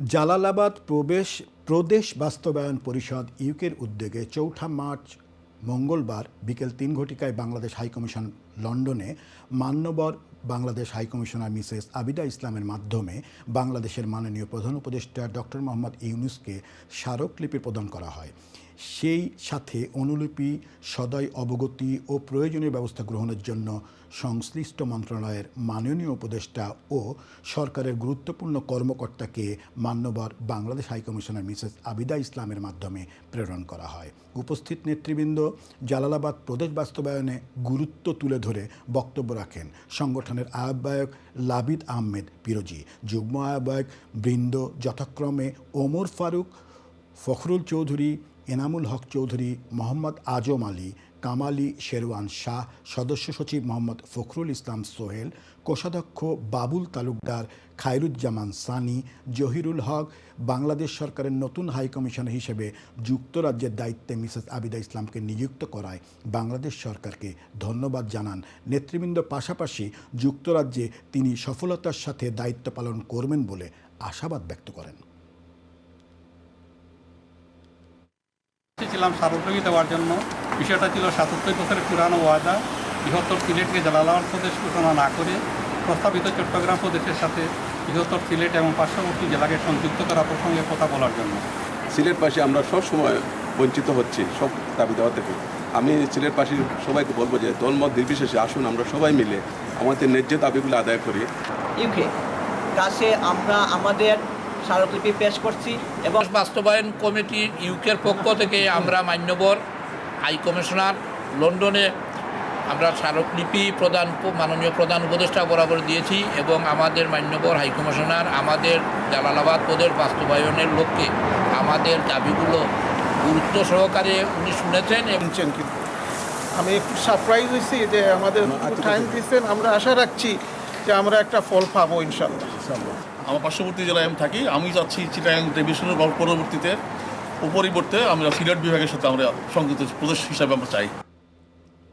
জালালাবাদ প্রবেশ, প্রদেশ বাস্তবায়ন পরিষদ ইউকের উদ্যোগে চৌঠা মার্চ মঙ্গলবার বিকেল তিন ঘটিকায় বাংলাদেশ হাইকমিশন লন্ডনে মান্যবর Bangladesh high commissioner Mrs Abida ইসলামের মাধ্যমে বাংলাদেশের মাননীয় প্রধান উপদেষ্টা ডক্টর মোহাম্মদ ইউনুসকে স্মারকলিপি প্রদান করা হয়। সেই সাথে অনুলিপি, সদয় অবগতি ও প্রয়োজনীয় ব্যবস্থা গ্রহণের জন্য সংশ্লিষ্ট মন্ত্রণালয়ের মাননীয় উপদেষ্টা ও সরকারের গুরুত্বপূর্ণ কর্মকর্তাকে মান্যবর Bangladesh high commissioner Mrs Abida ইসলামের মাধ্যমে প্রেরণ করা হয়। উপস্থিত নেতৃবৃন্দ জালালাবাদ প্রদেশ বাস্তবায়নে গুরুত্ব তুলে ধরে বক্তব্য রাখেন। সংগঠনের আহ্বায়ক লাবিদ আহমেদ পিরোজি, যুগ্ম আহ্বায়ক বৃন্দ যথাক্রমে ওমর ফারুক, ফখরুল চৌধুরী এনামুল হক চৌধুরী, মোহাম্মদ আজম আলী, কামালি শেরওয়ান শাহ, সদস্য সচিব মোহাম্মদ ফখরুল ইসলাম সোহেল, কোষাধ্যক্ষ বাবুল তালুকদার, খায়রুজ্জামান সানি, জহিরুল হক, বাংলাদেশ সরকারের নতুন হাইকমিশনার হিসেবে যুক্তরাজ্যের দায়িত্বে মিসেস আবিদা ইসলামকে নিযুক্ত করায় বাংলাদেশ সরকারকে ধন্যবাদ জানান। নেতৃবৃন্দ পাশাপাশি যুক্তরাজ্যে তিনি সফলতার সাথে দায়িত্ব পালন করবেন বলে আশাবাদ ব্যক্ত করেন। ছিলাম স্মারকলিপি দেওয়ার জন্য বিষয়টা ছিল সাতাত্তর বছরের পুরানো ওয়াদা। বৃহত্তর সিলেটকে জালালাবাদ প্রদেশ ঘোষণা না করে প্রস্তাবিত চট্টগ্রাম প্রদেশের সাথে বৃহত্তর সিলেট এবং পার্শ্ববর্তী জেলাকে সংযুক্ত করা প্রসঙ্গে কথা বলার জন্য। সিলেটবাসী আমরা সব সময় বঞ্চিত হচ্ছি সব দাবি দেওয়া থেকে। আমি সিলেটবাসীর সবাইকে বলব যে দলমত নির্বিশেষে আসুন আমরা সবাই মিলে আমাদের ন্যায্য দাবিগুলো আদায় করি। ইউকে কাছে আমরা আমাদের স্মারকলিপি পেশ করছি এবং বাস্তবায়ন কমিটি ইউকের পক্ষ থেকে আমরা মান্যবর হাই কমিশনার লন্ডনে আমরা স্মারকলিপি প্রদান মাননীয় প্রধান উপদেষ্টা বরাবর দিয়েছি এবং আমাদের মান্যবর হাই কমিশনার আমাদের জালালাবাদ পদের বাস্তবায়নের লক্ষ্যে আমাদের দাবিগুলো গুরুত্ব সহকারে উনি শুনেছেন এবং আমি একটু সারপ্রাইজ হয়েছি যে আমাদের টাইম দিচ্ছেন। আমরা আশা রাখছি যে আমরা একটা ফল পাবো ইনশাল্লাহ আমার পার্শ্ববর্তী জেলায় আমি থাকি, আমি যাচ্ছি চিটাং ডিভিশনের পরবর্তীতে। পরিবর্তে আমরা সিলেট বিভাগের সাথে আমরা সংযুক্ত প্রদেশ হিসাবে আমরা চাই।